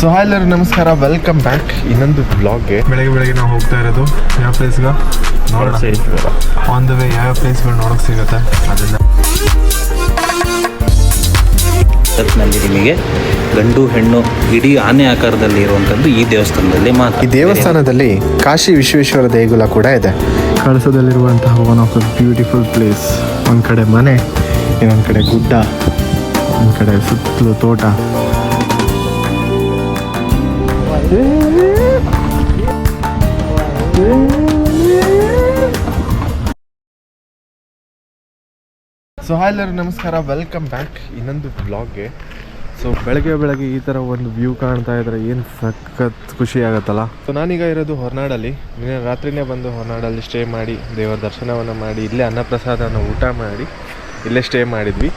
So hi ಎಲ್ಲರೂ ನಮಸ್ಕಾರ. Welcome back ಇನ್ನೊಂದು ಬ್ಲಾಗ್ಗೆ ಬೆಳಗ್ಗೆ ಬೆಳಗ್ಗೆ ನಾವು ಹೋಗ್ತಾ ಇರೋದು ಯಾವ ಪ್ಲೇಸ್ಗೆ ನೋಡೋಣ. ಆನ್ ದ ವೇ ಯಾವ ಪ್ಲೇಸ್ಗಳು ನೋಡೋಕೆ ಸಿಗುತ್ತೆ? ಅದನ್ನ. ನಲ್ಲಿ ನಿಮಗೆ ಗಂಡು ಹೆಣ್ಣು ಇಡೀ ಆನೆ ಆಕಾರದಲ್ಲಿ ಇರುವಂತದ್ದು ಈ ದೇವಸ್ಥಾನದಲ್ಲಿ ಮಾತ್ರ. ಈ ದೇವಸ್ಥಾನದಲ್ಲಿ ಕಾಶಿ ವಿಶ್ವೇಶ್ವರ ದೇಗುಲ ಕೂಡ ಇದೆ. ಕಳಸದಲ್ಲಿರುವಂತಹ one of the beautiful place ಒಂದು ಕಡೆ ಮನೆ ಇನ್ನೊಂದು ಕಡೆ ಗುಡ್ಡ ಒಂದು ಕಡೆ ಸುತ್ತಲೂ ತೋಟ. ಸೊ ಹಾಯ್ ಎಲ್ಲರೂ, ನಮಸ್ಕಾರ. ವೆಲ್ಕಮ್ ಬ್ಯಾಕ್ ಇನ್ನೊಂದು ಬ್ಲಾಗ್ಗೆ ಸೊ ಬೆಳಗ್ಗೆ ಬೆಳಗ್ಗೆ ಈ ಥರ ಒಂದು ವ್ಯೂ ಕಾಣ್ತಾ ಇದ್ರೆ ಏನು ಸಖತ್ ಖುಷಿ ಆಗುತ್ತಲ್ಲ? ಸೊ ನಾನೀಗ ಇರೋದು ಹೊರನಾಡಲ್ಲಿ. ನಿನ್ನೆ ರಾತ್ರಿನೇ ಬಂದು ಹೊರನಾಡಲ್ಲಿ ಸ್ಟೇ ಮಾಡಿ, ದೇವರ ದರ್ಶನವನ್ನು ಮಾಡಿ, ಇಲ್ಲೇ ಅನ್ನಪ್ರಸಾದನ ಊಟ ಮಾಡಿ, ಇಲ್ಲೇ ಸ್ಟೇ ಮಾಡಿದ್ವಿ.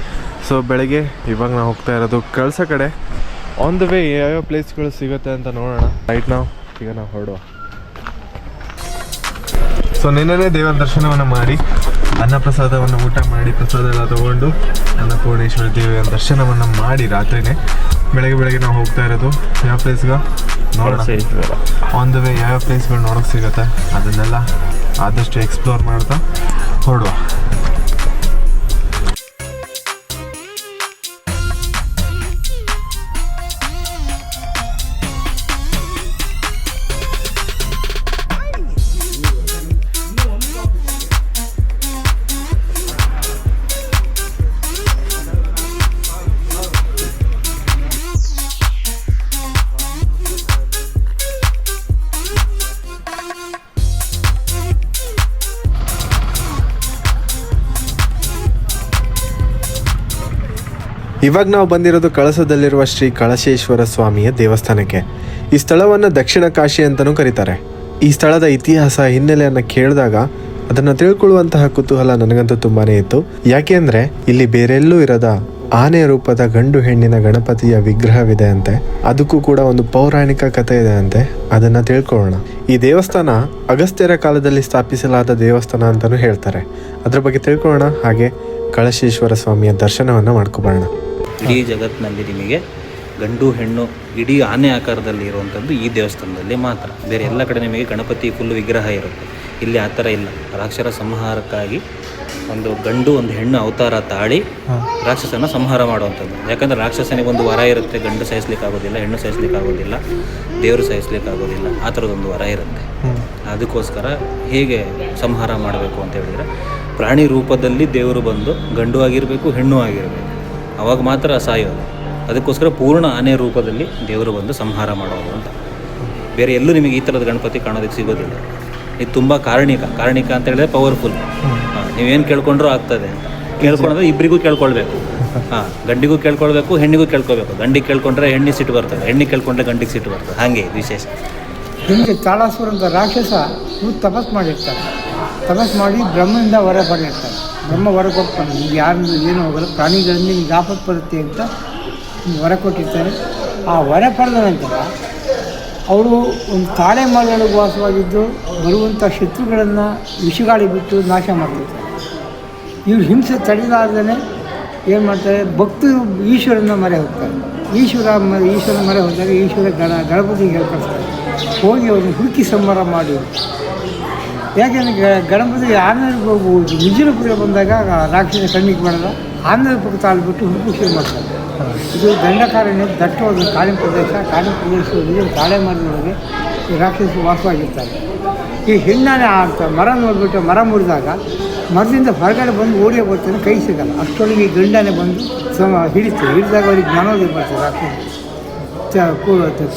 ಸೊ ಬೆಳಗ್ಗೆ ಇವಾಗ ನಾವು ಹೋಗ್ತಾ ಇರೋದು ಕಳ್ಸ ಕಡೆ. ಆನ್ ದ ವೇ ಯಾವ್ಯಾವ ಪ್ಲೇಸ್ಗಳು ಸಿಗುತ್ತೆ ಅಂತ ನೋಡೋಣ. ರೈಟ್ ನಾವು ಈಗ ನಾವು ಹೊರಡುವ. ಸೊ ನಿನ್ನೆ ದೇವರ ದರ್ಶನವನ್ನು ಮಾಡಿ ಅನ್ನ ಪ್ರಸಾದವನ್ನು ಊಟ ಮಾಡಿ ಪ್ರಸಾದ ಎಲ್ಲ ತಗೊಂಡು ಅನ್ನಪೂರ್ಣೇಶ್ವರ ದೇವಿಯ ದರ್ಶನವನ್ನು ಮಾಡಿ ರಾತ್ರಿನೇ ಬೆಳಗ್ಗೆ ಬೆಳಗ್ಗೆ ನಾವು ಹೋಗ್ತಾ ಇರೋದು. ಯಾವ ಪ್ಲೇಸ್ಗೆ ನೋಡೋಣ. ಆನ್ ದ ವೇ ಯಾವ ಪ್ಲೇಸ್ಗಳು ನೋಡೋಕೆ ಸಿಗುತ್ತೆ? ಅದನ್ನೆಲ್ಲ ಆದಷ್ಟು ಎಕ್ಸ್ಪ್ಲೋರ್ ಮಾಡ್ತಾ ಹೊರಡುವ ಇವಾಗ ನಾವು ಬಂದಿರೋದು ಕಳಸದಲ್ಲಿರುವ ಶ್ರೀ ಕಳಶೇಶ್ವರ ಸ್ವಾಮಿಯ ದೇವಸ್ಥಾನಕ್ಕೆ. ಈ ಸ್ಥಳವನ್ನು ದಕ್ಷಿಣ ಕಾಶಿ ಅಂತಲೂ ಕರೀತಾರೆ. ಈ ಸ್ಥಳದ ಇತಿಹಾಸ, ಹಿನ್ನೆಲೆಯನ್ನು ಕೇಳಿದಾಗ ಅದನ್ನ ತಿಳ್ಕೊಳ್ಳುವಂತಹ ಕುತೂಹಲ ನನಗಂತೂ ತುಂಬಾನೇ ಇತ್ತು. ಯಾಕೆಂದ್ರೆ ಇಲ್ಲಿ ಬೇರೆಲ್ಲೂ ಇರದ ಆನೆ ರೂಪದ ಗಂಡು ಹೆಣ್ಣಿನ ಗಣಪತಿಯ ವಿಗ್ರಹವಿದೆ ಅಂತೆ. ಅದಕ್ಕೂ ಕೂಡ ಒಂದು ಪೌರಾಣಿಕ ಕಥೆ ಇದೆ ಅಂತೆ. ಅದನ್ನ ತಿಳ್ಕೊಳ್ಳೋಣ. ಈ ದೇವಸ್ಥಾನ ಅಗಸ್ತ್ಯರ ಕಾಲದಲ್ಲಿ ಸ್ಥಾಪಿಸಲಾದ ದೇವಸ್ಥಾನ ಅಂತಲೂ ಹೇಳ್ತಾರೆ. ಅದ್ರ ಬಗ್ಗೆ ತಿಳ್ಕೊಳ್ಳೋಣ. ಹಾಗೆ ಕಳಶೇಶ್ವರ ಸ್ವಾಮಿಯ ದರ್ಶನವನ್ನು ಮಾಡ್ಕೊಬರೋಣ. ಇಡೀ ಜಗತ್ತಿನಲ್ಲಿ ನಿಮಗೆ ಗಂಡು ಹೆಣ್ಣು ಇಡೀ ಆನೆ ಆಕಾರದಲ್ಲಿ ಇರುವಂಥದ್ದು ಈ ದೇವಸ್ಥಾನದಲ್ಲಿ ಮಾತ್ರ. ಬೇರೆ ಎಲ್ಲ ಕಡೆ ನಿಮಗೆ ಗಣಪತಿ ಫುಲ್ ವಿಗ್ರಹ ಇರುತ್ತೆ. ಇಲ್ಲಿ ಆ ಥರ ಇಲ್ಲ. ರಾಕ್ಷರ ಸಂಹಾರಕ್ಕಾಗಿ ಒಂದು ಗಂಡು ಒಂದು ಹೆಣ್ಣು ಅವತಾರ ತಾಳಿ ರಾಕ್ಷಸನ ಸಂಹಾರ ಮಾಡುವಂಥದ್ದು. ಯಾಕಂದರೆ ರಾಕ್ಷಸನಿಗೆ ಒಂದು ವರ ಇರುತ್ತೆ ಗಂಡು ಸಾಯಿಸ್ಲಿಕ್ಕೆ ಆಗೋದಿಲ್ಲ ಹೆಣ್ಣು ಸಹಿಸ್ಲಿಕ್ಕೆ ಆಗೋದಿಲ್ಲ ದೇವರು ಸಾಯಿಸ್ಲಿಕ್ಕೆ ಆಗೋದಿಲ್ಲ ಆ ಥರದೊಂದು ವರ ಇರುತ್ತೆ. ಅದಕ್ಕೋಸ್ಕರ ಹೇಗೆ ಸಂಹಾರ ಮಾಡಬೇಕು ಅಂತ ಹೇಳಿದರೆ ಪ್ರಾಣಿ ರೂಪದಲ್ಲಿ ದೇವರು ಬಂದು ಗಂಡು ಆಗಿರಬೇಕು, ಹೆಣ್ಣು ಆಗಿರಬೇಕು. ಅವಾಗ ಮಾತ್ರ ಸಾಯೋದು ಅದಕ್ಕೋಸ್ಕರ ಪೂರ್ಣ ಆನೆ ರೂಪದಲ್ಲಿ ದೇವರು ಬಂದು ಸಂಹಾರ ಮಾಡೋದು ಅಂತ. ಬೇರೆ ಎಲ್ಲೂ ನಿಮಗೆ ಈ ಥರದ ಗಣಪತಿ ಕಾಣೋದಕ್ಕೆ ಸಿಗೋದಿಲ್ಲ. ಇದು ತುಂಬ ಕಾರಣಿಕ ಕಾರಣಿಕ ಅಂತ ಹೇಳಿದ್ರೆ ಪವರ್ಫುಲ್ ನೀವೇನು ಕೇಳ್ಕೊಂಡ್ರೂ ಆಗ್ತದೆ ಅಂತ. ಕೇಳ್ಕೊಂಡ್ರೆ ಇಬ್ಬರಿಗೂ ಕೇಳ್ಕೊಳ್ಬೇಕು. ಹಾಂ, ಗಂಡಿಗೂ ಕೇಳ್ಕೊಳ್ಬೇಕು, ಹೆಣ್ಣಿಗೂ ಕೇಳ್ಕೊಬೇಕು ಗಂಡಿಗೆ ಕೇಳ್ಕೊಂಡ್ರೆ ಹೆಣ್ಣಿಗೆ ಸಿಟ್ಟು ಬರ್ತದೆ, ಹೆಣ್ಣಿಗೆ ಕೇಳ್ಕೊಂಡ್ರೆ ಗಂಡಿಗೆ ಸಿಟ್ಟು ಬರ್ತದೆ. ಹಾಗೆ ವಿಶೇಷ. ಹಿಂದೆ ತಾಳಾಸುರ ಅಂತ ರಾಕ್ಷಸ ಇವ್ರು ತಪಸ್ ಮಾಡಿರ್ತಾರೆ. ತಪಸ್ ಮಾಡಿ ಬ್ರಹ್ಮನಿಂದ ವರ ಪಡೆಯಿರ್ತಾರೆ ಬ್ರಹ್ಮ ವರ ಕೊಟ್ಟು ನಿಮ್ಗೆ ಯಾರಿಂದ ಏನು ಹೋಗಲ್ಲ. ಪ್ರಾಣಿಗಳಿಂದ ನಿಮ್ಗೆ ಆಪತ್ತು ಬರುತ್ತೆ ಅಂತ ವರ ಕೊಟ್ಟಿರ್ತಾರೆ. ಆ ವರ ಪಡೆದ ನಂತರ ಅವರು ಒಂದು ತಾಳೆ ಮರದೊಳಗೆ ವಾಸವಾಗಿದ್ದು ಬರುವಂಥ ಶತ್ರುಗಳನ್ನು ವಿಷಗಾಳಿ ಬಿಟ್ಟು ನಾಶ ಮಾಡ್ತಿರ್ತಾರೆ. ಇವ್ರು ಹಿಂಸೆ ತಡೆದಾರ್ದೇ ಏನು ಮಾಡ್ತಾರೆ? ಭಕ್ತರು ಈಶ್ವರನ ಮರೆ ಹೋಗ್ತಾರೆ. ಈಶ್ವರ ಮ ಈಶ್ವರ ಮರೆ ಹೋದಾಗ ಈಶ್ವರ ಗಣ ಗಣಪತಿಗೆ ಹೇಳ್ಕೊಳ್ತಾರೆ ಹೋಗಿ ಅವ್ರನ್ನ ಹುಡುಕಿ ಸಂಹಾರ ಮಾಡಿ. ಯಾಕೆಂದರೆ ಗಣಪತಿಗೆ ಆಮೇಲೆ ವಿಜಯಪುರ ಬಂದಾಗ ರಾಕ್ಷಸ ಕಣ್ಣಿಗೆ ಮಾಡಲ್ಲ ಆಂಧ್ರ ಪಕ್ಕ ತಾಳ್ಬಿಟ್ಟು ಹುಡುಕು ಶುರು ಮಾಡ್ತಾರೆ. ಇದು ದಂಡಕಾರಣ್ಯ, ದಟ್ಟವಾದ ಕಾಡಿನ ಪ್ರದೇಶ. ಕಾಡಿನ ಪ್ರದೇಶದಲ್ಲಿ ತಾಳೆ ಮರದೊಳಗೆ ಈ ರಾಕ್ಷಸರು ವಾಸವಾಗಿರ್ತಾರೆ. ಈ ಹೆಣ್ಣಾನೆ ಅಂತ ಮರ ನೋಡಿಬಿಟ್ಟು ಮರ ಮುರಿದಾಗ ಮರದಿಂದ ಹೊರಗಡೆ ಬಂದು ಓಡಿ ಬರ್ತಾನೆ ಕೈ ಸಿಗಲ್ಲ. ಅಷ್ಟೊಳಗೆ ಗಂಡನೇ ಬಂದು ಸಮ ಹಿಡಿತು ಹಿಡಿದಾಗ ಅವ್ರಿಗೆ ಜ್ಞಾನೋದಯ ಬರ್ತಾರೆ ರಾಕ್ಷಸ.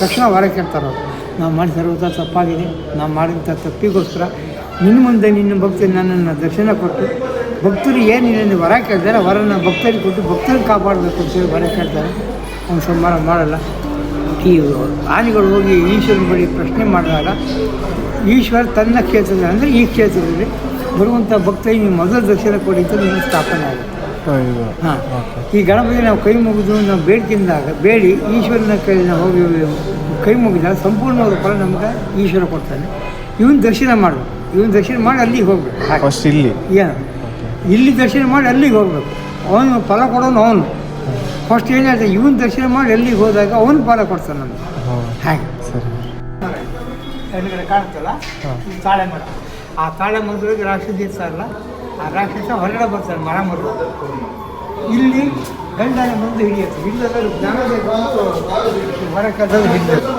ತಕ್ಷಣ ಹೊರ ಕೇಳ್ತಾರೆ ಅವ್ರು. ನಾವು ಮಾಡಿಸಿರುವಂಥ ಸರ್ವತ ತಪ್ಪಾಗಿದೆ. ನಾವು ಮಾಡಿದಂಥ ತಪ್ಪಿಗೋಸ್ಕರ ನಿನ್ನ ಮುಂದೆ ನಿನ್ನ ಭಕ್ತರು ನನ್ನನ್ನು ದರ್ಶನ ಕೊಟ್ಟು ಭಕ್ತರು ಏನು ನಿನ್ನ ವರ ಕೇಳ್ತಾರೆ ವರನ ಭಕ್ತರಿಗೆ ಕೊಟ್ಟು ಭಕ್ತರಿಗೆ ಕಾಪಾಡಬೇಕು ಅಂತೇಳಿ ವರ ಕೇಳ್ತಾರೆ. ಅವ್ನು ಸಂಹಾರ ಮಾಡಲ್ಲ. ಈ ಆನೆಗಳು ಹೋಗಿ ಈಶ್ವರನ ಬಳಿ ಪ್ರಶ್ನೆ ಮಾಡಿದಾಗ ಈಶ್ವರ ತನ್ನ ಕ್ಷೇತ್ರದಲ್ಲಿ ಅಂದರೆ ಈ ಕ್ಷೇತ್ರದಲ್ಲಿ ಬರುವಂಥ ಭಕ್ತರಿಗೆ ನೀವು ಮೊದಲು ದರ್ಶನ ಕೊಡಿ ಅಂತ ನಿಮ್ಮ ಸ್ಥಾಪನೆ ಆಗುತ್ತೆ. ಹಾಂ. ಈ ಗಣಪತಿ ನಾವು ಕೈ ಮುಗಿದು ನಾವು ಬೇಡ್ಕಿಂದಾಗ ಬೇಡಿ ಈಶ್ವರನ ಕೈ ನಾವು ಹೋಗಿ ಕೈ ಮುಗಿದ ಸಂಪೂರ್ಣವಾದ ಫಲ ನಮ್ಗೆ ಈಶ್ವರ ಕೊಡ್ತಾನೆ. ಇವನ್ ದರ್ಶನ ಮಾಡಬೇಕು ಇವನ್ ದರ್ಶನ ಮಾಡಿ ಅಲ್ಲಿಗೆ ಹೋಗ್ಬೇಕು. ಹಾಗೆ. ಫಸ್ಟ್ ಇಲ್ಲಿ. ಏನು ಇಲ್ಲಿ ದರ್ಶನ ಮಾಡಿ ಅಲ್ಲಿಗೆ ಹೋಗ್ಬೇಕು. ಅವನು ಫಲ ಕೊಡೋನು ಅವನು. ಫಸ್ಟ್ ಏನಾಯ್ತು ಇವನ್ ದರ್ಶನ ಮಾಡಿ ಅಲ್ಲಿಗೆ ಹೋದಾಗ ಅವನು ಫಲ ಕೊಡ್ತಾನೆ ನಮ್ಗೆ. ಹಾಂ. ಹಾಗೆ. ಸರಿ. ಇದು ತಾಳೆ ಮರ. ಆ ತಾಳೆ ಮರದೊಳಗೆ ರಾಕ್ಷಸ ಇರ್ತಾರಲ್ಲ ಆ ರಾಕ್ಷಸ ಹೊರಗಡೆ ಬರ್ತಾರೆ ಮರ ಮರ ಇಲ್ಲಿ ಗಂಡನ ಮುಂದೆ ಹಿಡಿಯುತ್ತೆ. ಹಿಡಿದ್ರೆ ಜ್ಞಾನದ ಬಂದು ಹೊರಕದಲ್ಲಿ ಹಿಡಿಯುತ್ತೆ.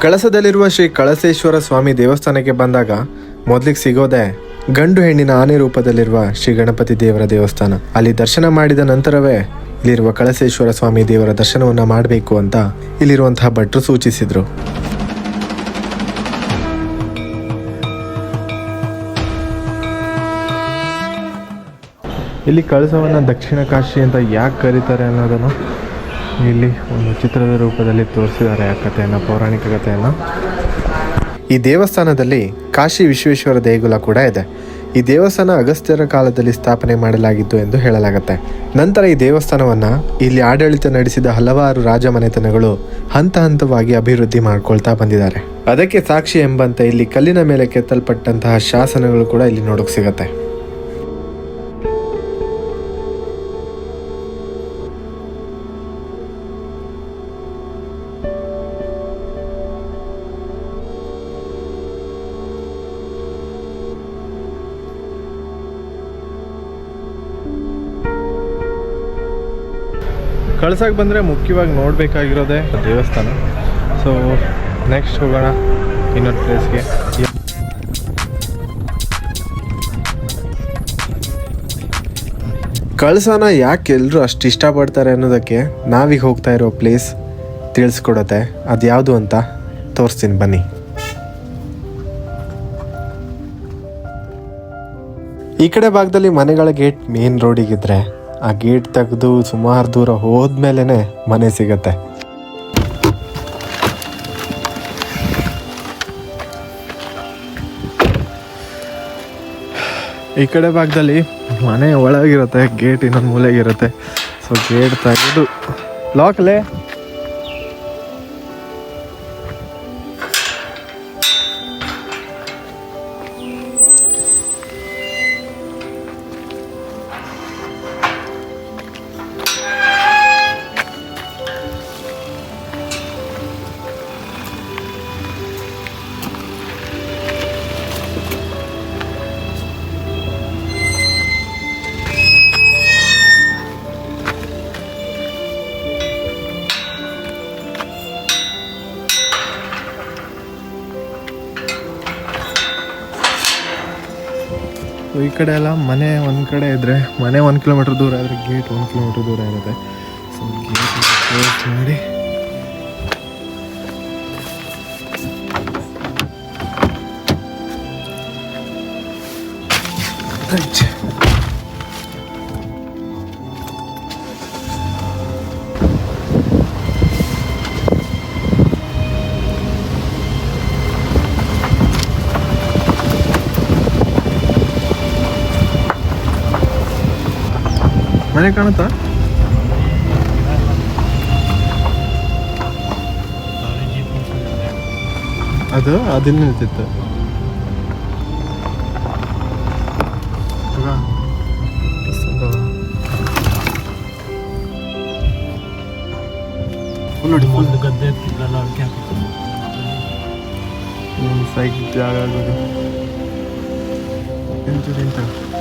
ಕಳಸದಲ್ಲಿರುವ ಶ್ರೀ ಕಳಸೇಶ್ವರ ಸ್ವಾಮಿ ದೇವಸ್ಥಾನಕ್ಕೆ ಬಂದಾಗ ಮೊದಲಿಗೆ ಸಿಗೋದೆ ಗಂಡು ಹೆಣ್ಣಿನ ಆನೆ ರೂಪದಲ್ಲಿರುವ ಶ್ರೀ ಗಣಪತಿ ದೇವರ ದೇವಸ್ಥಾನ. ಅಲ್ಲಿ ದರ್ಶನ ಮಾಡಿದ ನಂತರವೇ ಇಲ್ಲಿರುವ ಕಳಸೇಶ್ವರ ಸ್ವಾಮಿ ದೇವರ ದರ್ಶನವನ್ನ ಮಾಡಬೇಕು ಅಂತ ಇಲ್ಲಿರುವಂತಹ ಭಟ್ರು ಸೂಚಿಸಿದ್ರು. ಇಲ್ಲಿ ಕಳಸವನ್ನು ದಕ್ಷಿಣ ಕಾಶಿ ಅಂತ ಯಾಕೆ ಕರೀತಾರೆ ಅನ್ನೋದನ್ನು ಇಲ್ಲಿ ಒಂದು ಚಿತ್ರದ ರೂಪದಲ್ಲಿ ತೋರಿಸಿದ್ದಾರೆ ಆ ಕಥೆಯನ್ನು, ಪೌರಾಣಿಕ ಕಥೆಯನ್ನು. ಈ ದೇವಸ್ಥಾನದಲ್ಲಿ ಕಾಶಿ ವಿಶ್ವೇಶ್ವರ ದೇಗುಲ ಕೂಡ ಇದೆ. ಈ ದೇವಸ್ಥಾನ ಅಗಸ್ತ್ಯರ ಕಾಲದಲ್ಲಿ ಸ್ಥಾಪನೆ ಮಾಡಲಾಗಿತ್ತು ಎಂದು ಹೇಳಲಾಗುತ್ತೆ. ನಂತರ ಈ ದೇವಸ್ಥಾನವನ್ನ ಇಲ್ಲಿ ಆಡಳಿತ ನಡೆಸಿದ ಹಲವಾರು ರಾಜಮನೆತನಗಳು ಹಂತ ಹಂತವಾಗಿ ಅಭಿವೃದ್ಧಿ ಮಾಡ್ಕೊಳ್ತಾ ಬಂದಿದ್ದಾರೆ. ಅದಕ್ಕೆ ಸಾಕ್ಷಿ ಎಂಬಂತೆ ಇಲ್ಲಿ ಕಲ್ಲಿನ ಮೇಲೆ ಕೆತ್ತಲ್ಪಟ್ಟಂತಹ ಶಾಸನಗಳು ಕೂಡ ಇಲ್ಲಿ ನೋಡೋಕೆ ಸಿಗತ್ತೆ. ಕಳ್ಸಕ್ಕೆ ಬಂದರೆ ಮುಖ್ಯವಾಗಿ ನೋಡಬೇಕಾಗಿರೋದೇ ದೇವಸ್ಥಾನ. ಸೊ ನೆಕ್ಸ್ಟ್ ಹೋಗೋಣ ಇನ್ನೊಂದು ಪ್ಲೇಸ್ಗೆ ಕಳಸನ ಯಾಕೆ ಎಲ್ಲರೂ ಅಷ್ಟು ಇಷ್ಟಪಡ್ತಾರೆ ಅನ್ನೋದಕ್ಕೆ ನಾವೀಗ ಹೋಗ್ತಾ ಇರೋ ಪ್ಲೇಸ್ ತಿಳಿಸ್ಕೊಡತ್ತೆ. ಅದ್ಯಾವುದು ಅಂತ ತೋರಿಸ್ತೀನಿ, ಬನ್ನಿ. ಈ ಕಡೆ ಭಾಗದಲ್ಲಿ ಮನೆಗಳ ಗೇಟ್ ಮೇನ್ ರೋಡಿಗಿದ್ರೆ ಆ ಗೇಟ್ ತೆಗೆದು ಸುಮಾರು ದೂರ ಹೋದ್ಮೇಲೆ ಮನೆ ಸಿಗತ್ತೆ. ಈ ಕಡೆ ಭಾಗದಲ್ಲಿ ಮನೆ ಒಳಗಿರುತ್ತೆ, ಗೇಟ್ ಇನ್ನೊಂದು ಮೂಲೆಗಿರುತ್ತೆ ಸೊ ಗೇಟ್ ತೆಗೆದು ಲಾಕ್ಲೇ ಈ ಕಡೆ ಎಲ್ಲ ಮನೆ ಒಂದು ಕಡೆ ಇದ್ದರೆ ಮನೆ ಒಂದು ಕಿಲೋಮೀಟ್ರ್ ದೂರ ಇದ್ರೆ ಗೇಟ್ ಒಂದು ಕಿಲೋಮೀಟ್ರ್ ದೂರ ಇರುತ್ತೆ ಸೊ ಗೇಟ್ ಮಾಡಿ. ಮನೆ ಕಾಣುತ್ತಾ? ಅದು ಅದನ್ನ ನಿಂತಿತ್ತು ಇವಾಗ? ಒಂದು- ಗದ್ದೆ ನೋಡಿ full. ಒಂದು ಸೈಟ್ ಜಾಗ ಆಗೋದು ನಿಂತು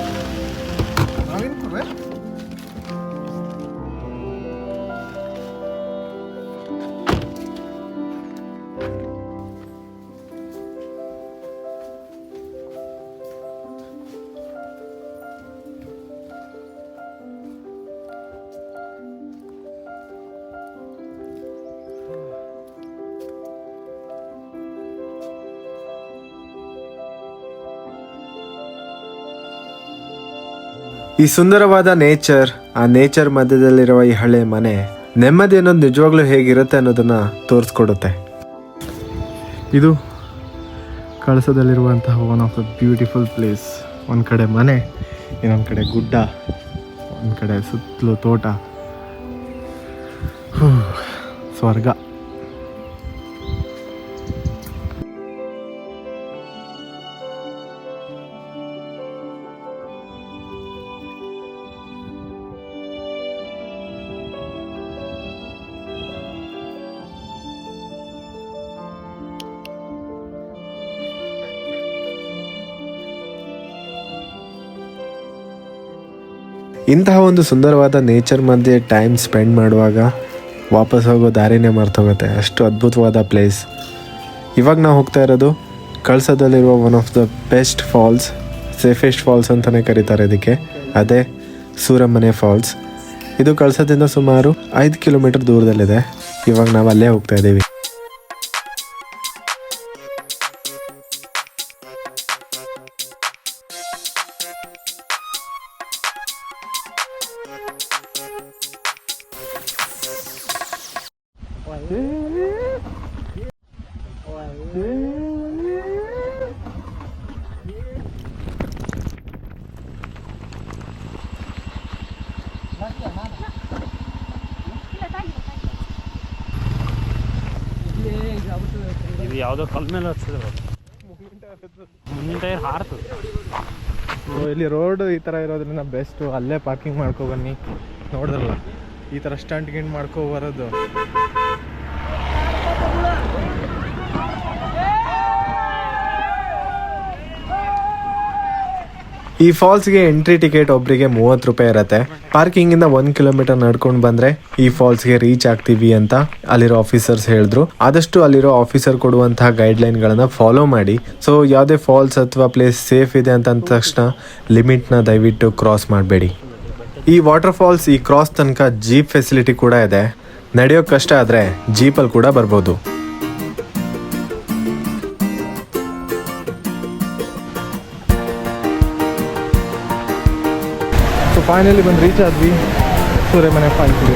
ಈ ಸುಂದರವಾದ ನೇಚರ್, ಆ ನೇಚರ್ ಮಧ್ಯದಲ್ಲಿರುವ ಈ ಹಳೆ ಮನೆ ನೆಮ್ಮದಿ ಅನ್ನೋದು ನಿಜವಾಗ್ಲೂ ಹೇಗಿರುತ್ತೆ ಅನ್ನೋದನ್ನ ತೋರಿಸ್ಕೊಡುತ್ತೆ. ಇದು ಕಳಸದಲ್ಲಿರುವಂತಹ one of the beautiful place ಒಂದು ಕಡೆ ಮನೆ, ಇನ್ನೊಂದು ಕಡೆ ಗುಡ್ಡ, ಒಂದು ಕಡೆ ಸುತ್ತಲೂ ತೋಟ. ಸ್ವರ್ಗ. ಇಂತಹ ಒಂದು ಸುಂದರವಾದ ನೇಚರ್ ಮಧ್ಯೆ ಟೈಮ್ ಸ್ಪೆಂಡ್ ಮಾಡುವಾಗ ವಾಪಸ್ ಹೋಗೋ ದಾರಿನೇ ಮರ್ತೋಗುತ್ತೆ ಅಷ್ಟು ಅದ್ಭುತವಾದ ಪ್ಲೇಸ್ ಇವಾಗ ನಾವು ಹೋಗ್ತಾ ಇರೋದು ಕಳಸದಲ್ಲಿರುವ one of the best falls safest falls ಅಂತಲೇ ಕರೀತಾರೆ ಇದಕ್ಕೆ. ಅದೇ ಸೂರಮ್ಮನೆ ಫಾಲ್ಸ್ ಇದು ಕಳಸದಿಂದ ಸುಮಾರು ಐದು ಕಿಲೋಮೀಟರ್ ದೂರದಲ್ಲಿದೆ. ಇವಾಗ ನಾವು ಅಲ್ಲೇ ಹೋಗ್ತಾ ಇದ್ದೀವಿ. ಇದು ಯಾವುದೋ ಕಲ್ ಮೇಲೆ ಹಚ್ಚಿದ್ರು ಮುಂದಿನ ಟೈರ್ ಇಲ್ಲಿ ರೋಡ್ ಈ ತರ ಇರೋದ್ರಿಂದ ಬೆಸ್ಟು ಅಲ್ಲೇ ಪಾರ್ಕಿಂಗ್ ಮಾಡ್ಕೊ ಬನ್ನಿ. ನೋಡಿದ್ರಲ್ಲ ಈ ತರ ಸ್ಟಂಟ್ ಗಿಂಟ್ ಮಾಡ್ಕೊ ಬರೋದು. ಈ ಫಾಲ್ಸ್ಗೆ ಎಂಟ್ರಿ ಟಿಕೆಟ್ ಒಬ್ಬರಿಗೆ ಮೂವತ್ತು ರೂಪಾಯಿ ಇರುತ್ತೆ. ಪಾರ್ಕಿಂಗಿಂದ ಒಂದ್ ಕಿಲೋಮೀಟರ್ ನಡ್ಕೊಂಡು ಬಂದ್ರೆ ಈ ಫಾಲ್ಸ್ಗೆ ರೀಚ್ ಆಗ್ತೀವಿ ಅಂತ ಅಲ್ಲಿರೋ ಆಫೀಸರ್ಸ್ ಹೇಳಿದ್ರು. ಆದಷ್ಟು ಅಲ್ಲಿರೋ ಆಫೀಸರ್ ಕೊಡುವಂತಹ ಗೈಡ್ ಲೈನ್ ಗಳನ್ನ ಫಾಲೋ ಮಾಡಿ. ಸೊ, ಯಾವುದೇ ಫಾಲ್ಸ್ ಅಥವಾ ಪ್ಲೇಸ್ ಸೇಫ್ ಇದೆ ಅಂತ ಅಂದ ತಕ್ಷಣ ಲಿಮಿಟ್ನ ದಯವಿಟ್ಟು ಕ್ರಾಸ್ ಮಾಡಬೇಡಿ. ಈ ವಾಟರ್ ಫಾಲ್ಸ್ ಈ ಕ್ರಾಸ್ ತನಕ ಜೀಪ್ ಫೆಸಿಲಿಟಿ ಕೂಡ ಇದೆ. ನಡೆಯೋ ಕಷ್ಟ ಆದ್ರೆ ಜೀಪಲ್ಲಿ ಕೂಡ ಬರ್ಬೋದು. ಸೊ ಫೈನಲಿ ಬಂದು ರೀಚ್ ಆದ್ವಿ ಸೂರ್ಯಮನೆ ಫಾಲ್ಸ್ಗೆ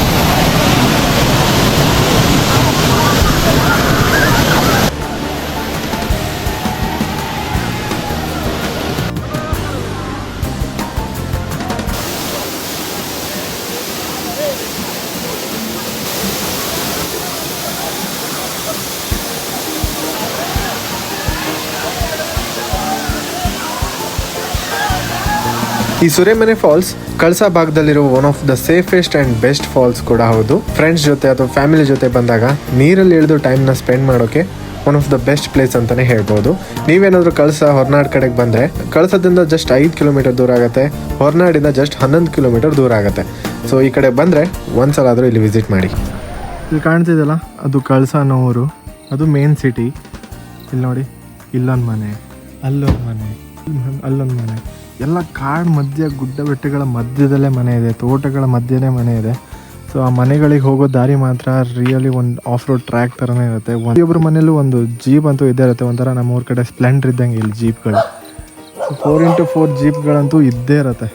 ಈ ಸುರೇಮನೆ ಫಾಲ್ಸ್ ಕಳಸಾ ಭಾಗದಲ್ಲಿರುವ one of the safest and best falls ಕೂಡ ಹೌದು. ಫ್ರೆಂಡ್ಸ್ ಜೊತೆ ಅಥವಾ ಫ್ಯಾಮಿಲಿ ಜೊತೆ ಬಂದಾಗ ನೀರಲ್ಲಿ ಇಳಿದು ಟೈಮ್ನ ಸ್ಪೆಂಡ್ ಮಾಡೋಕೆ one of the best place ಅಂತಾನೆ ಹೇಳ್ಬೋದು. ನೀವೇನಾದ್ರೂ ಕಳಸ ಹೊರನಾಡ್ ಕಡೆಗೆ ಬಂದ್ರೆ ಕಳಸದಿಂದ ಜಸ್ಟ್ ಐದು ಕಿಲೋಮೀಟರ್ ದೂರ ಆಗುತ್ತೆ. ಹೊರನಾಡಿಂದ ಜಸ್ಟ್ ಹನ್ನೊಂದು ಕಿಲೋಮೀಟರ್ ದೂರ ಆಗುತ್ತೆ. ಸೊ ಈ ಕಡೆ ಬಂದ್ರೆ ಒಂದ್ಸಲ ಆದರೂ ಇಲ್ಲಿ ವಿಸಿಟ್ ಮಾಡಿ. ಇಲ್ಲಿ ಕಾಣ್ತಿದೆಯಲ್ಲ? ಅದು ಕಳಸ ಅನ್ನೋ ಊರು. ಅದು ಮೇನ್ ಸಿಟಿ ಇಲ್ಲಿ ನೋಡಿ, ಇಲ್ಲೊಂದು ಮನೆ, ಅಲ್ಲೊಂದು ಮನೆ ಅಲ್ಲೊಂದು ಮನೆ. ಎಲ್ಲ ಕಾಡು ಮಧ್ಯ, ಗುಡ್ಡ ಬೆಟ್ಟಗಳ ಮಧ್ಯದಲ್ಲೇ ಮನೆ ಇದೆ, ತೋಟಗಳ ಮಧ್ಯನೇ ಮನೆ ಇದೆ. ಸೊ ಆ ಮನೆಗಳಿಗೆ ಹೋಗೋ ದಾರಿ ಮಾತ್ರ ರಿಯಲಿ ಒಂದು ಆಫ್ ರೋಡ್ ಟ್ರ್ಯಾಕ್ ಥರನೇ ಇರುತ್ತೆ ಒಂದೊಬ್ಬರ ಮನೇಲೂ ಒಂದು ಜೀಪ್ ಅಂತೂ ಇದ್ದೇ ಇರುತ್ತೆ. ಒಂಥರ ನಮ್ಮ ಊರ ಕಡೆ ಸ್ಪ್ಲೆಂಡರ್ ಇದ್ದಂಗೆ ಇಲ್ಲಿ ಜೀಪ್ಗಳು ಫೋರ್ ಇಂಟು ಫೋರ್ ಜೀಪ್ಗಳಂತೂ ಇದ್ದೇ ಇರುತ್ತೆ.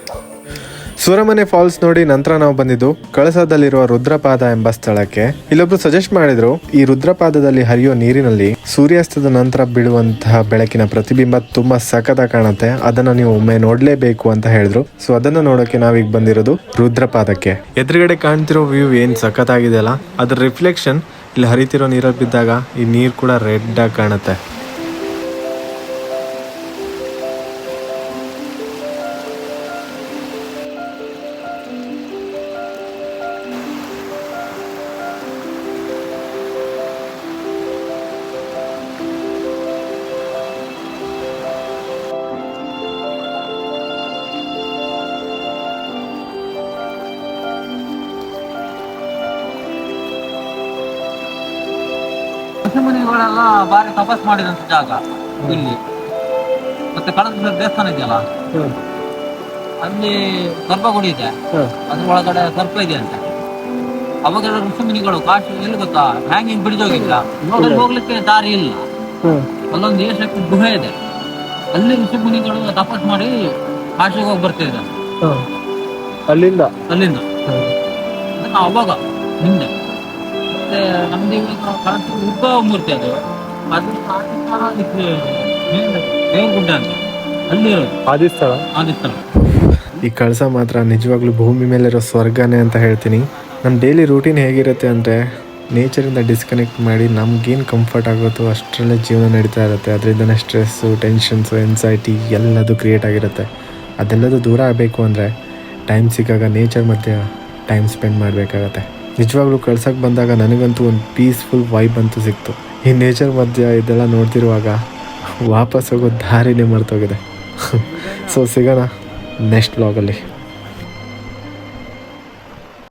ಸುರಮನೆ ಫಾಲ್ಸ್ ನೋಡಿ ನಂತರ ನಾವು ಬಂದಿದ್ದು ಕಳಸದಲ್ಲಿರುವ ರುದ್ರಪಾದ ಎಂಬ ಸ್ಥಳಕ್ಕೆ. ಇಲ್ಲೊಬ್ರು ಸಜೆಸ್ಟ್ ಮಾಡಿದ್ರು, ಈ ರುದ್ರಪಾದದಲ್ಲಿ ಹರಿಯೋ ನೀರಿನಲ್ಲಿ ಸೂರ್ಯಾಸ್ತದ ನಂತರ ಬೀಳುವಂತಹ ಬೆಳಕಿನ ಪ್ರತಿಬಿಂಬ ತುಂಬಾ ಸಖತ ಕಾಣುತ್ತೆ. ಅದನ್ನ ನೀವು ಒಮ್ಮೆ ನೋಡ್ಲೇಬೇಕು ಅಂತ ಹೇಳಿದ್ರು. ಸೊ ಅದನ್ನ ನೋಡೋಕೆ ನಾವೀಗ ಬಂದಿರೋದು ರುದ್ರಪಾದಕ್ಕೆ. ಎದುರುಗಡೆ ಕಾಣ್ತಿರೋ ವ್ಯೂ ಏನ್ ಸಖತ್ ಅಲ್ಲ? ಅದ್ರ ರಿಫ್ಲೆಕ್ಷನ್ ಇಲ್ಲಿ ಹರಿತಿರೋ ನೀರಲ್ಲಿ ಬಿದ್ದಾಗ ಈ ನೀರು ಕೂಡ ರೆಡ್ ಆಗಿ ಕಾಣುತ್ತೆ. ಋಷಿಮುನಿಗಳೆಲ್ಲ ಬಾರಿ ತಪಸ್ ಮಾಡಿದಂತ ಜಾಗ ಇಲ್ಲಿ. ಮತ್ತೆ ಕಳಸ ದೇವಸ್ಥಾನ ಇದೆಯಲ್ಲ? ಅಲ್ಲಿ ಗರ್ಭಗುಡಿ ಇದೆ. ಅದ್ರ ಒಳಗಡೆ ಸರ್ಪ ಇದೆ ಅಂತ. ಅವಾಗೆಲ್ಲ ಋಷಿಮುನಿಗಳು ಕಾಶಿ ಎಲ್ಲಿ ಗೊತ್ತಾ? ಹ್ಯಾಂಗಿಂಗ್ ಬಿಡಿದೋಗಿಲ್ಲ ಅಲ್ಲಿ ಹೋಗ್ಲಿಕ್ಕೆ ದಾರಿ ಇಲ್ಲ. ಅಲ್ಲೊಂದು ಏಷಕ್ಕೆ ಗುಹೆ ಇದೆ. ಅಲ್ಲಿ ಋಷಿಮುನಿಗಳು ತಪಸ್ ಮಾಡಿ ಕಾಶಿಗೆ ಹೋಗಿ ಬರ್ತಿದ್ರು ಅಲ್ಲಿಂದ? ಅಲ್ಲಿಂದ. ಅವಾಗ ಹಿಂದೆ ಮತ್ತೆ ನಮ್ದು ಇವಾಗ ಕಾಣ್ತಿರೋ ಉದ್ಭವ ಮೂರ್ತಿ ಅದು. ಅದು ದೇವಗುಡ್ಡ ಅಂತ. ಅಲ್ಲಿರೋದು ಈ ಕಳಸ ಮಾತ್ರ ನಿಜವಾಗ್ಲೂ ಭೂಮಿ ಮೇಲಿರೋ ಸ್ವರ್ಗನೇ ಅಂತ ಹೇಳ್ತೀನಿ. ನಮ್ಮ ಡೈಲಿ ರೂಟೀನ್ ಹೇಗಿರುತ್ತೆ ಅಂದರೆ ನೇಚರಿಂದ ಡಿಸ್ಕನೆಕ್ಟ್ ಮಾಡಿ ನಮ್ಗೇನು ಕಂಫರ್ಟ್ ಆಗುತ್ತೋ ಅಷ್ಟರಲ್ಲೇ ಜೀವನ ನಡೀತಾ ಇರುತ್ತೆ. ಅದರಿಂದನೇ ಸ್ಟ್ರೆಸ್ಸು ಟೆನ್ಷನ್ಸು ಎನ್ಸೈಟಿ ಎಲ್ಲದು ಕ್ರಿಯೇಟ್ ಆಗಿರುತ್ತೆ. ಅದೆಲ್ಲದೂ ದೂರ ಆಗಬೇಕು ಅಂದರೆ ಟೈಮ್ ಸಿಕ್ಕಾಗ ನೇಚರ್ ಮಧ್ಯೆ ಟೈಮ್ ಸ್ಪೆಂಡ್ ಮಾಡಬೇಕಾಗತ್ತೆ. ನಿಜವಾಗ್ಲೂ ಕಳ್ಸಕ್ಕೆ ಬಂದಾಗ ನನಗಂತೂ ಒಂದು ಪೀಸ್ಫುಲ್ ವೈಬ್ ಅಂತೂ ಸಿಕ್ತು. ಈ ನೇಚರ್ ಮಧ್ಯ ಇದೆಲ್ಲ ನೋಡ್ತಿರುವಾಗ ವಾಪಸ್ ಹೋಗೋ ದಾರಿನೇ ಮರ್ತೋಗಿದೆ. ಸೊ ಸಿಗೋಣ ನೆಕ್ಸ್ಟ್ ಬ್ಲಾಗಲ್ಲಿ